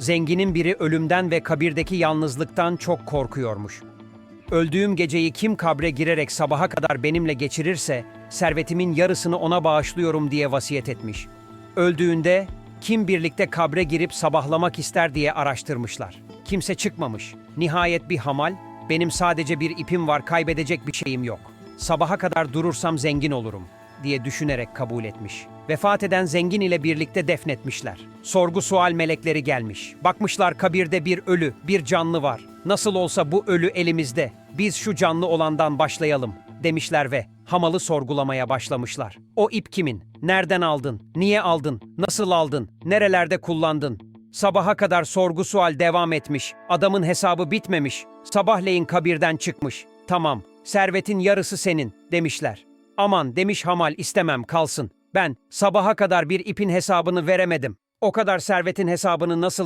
Zenginin biri ölümden ve kabirdeki yalnızlıktan çok korkuyormuş. Öldüğüm geceyi kim kabre girerek sabaha kadar benimle geçirirse, servetimin yarısını ona bağışlıyorum diye vasiyet etmiş. Öldüğünde kim birlikte kabre girip sabahlamak ister diye araştırmışlar. Kimse çıkmamış. Nihayet bir hamal, benim sadece bir ipim var kaybedecek bir şeyim yok. Sabaha kadar durursam zengin olurum diye düşünerek kabul etmiş. Vefat eden zengin ile birlikte defnetmişler. Sorgu sual melekleri gelmiş. Bakmışlar kabirde bir ölü, bir canlı var. Nasıl olsa bu ölü elimizde. Biz şu canlı olandan başlayalım demişler ve hamalı sorgulamaya başlamışlar. O ip kimin? Nereden aldın? Niye aldın? Nasıl aldın? Nerelerde kullandın? Sabaha kadar sorgu sual devam etmiş. Adamın hesabı bitmemiş. Sabahleyin kabirden çıkmış. Tamam, servetin yarısı senin demişler. Aman demiş hamal istemem kalsın. Ben sabaha kadar bir ipin hesabını veremedim. O kadar servetin hesabını nasıl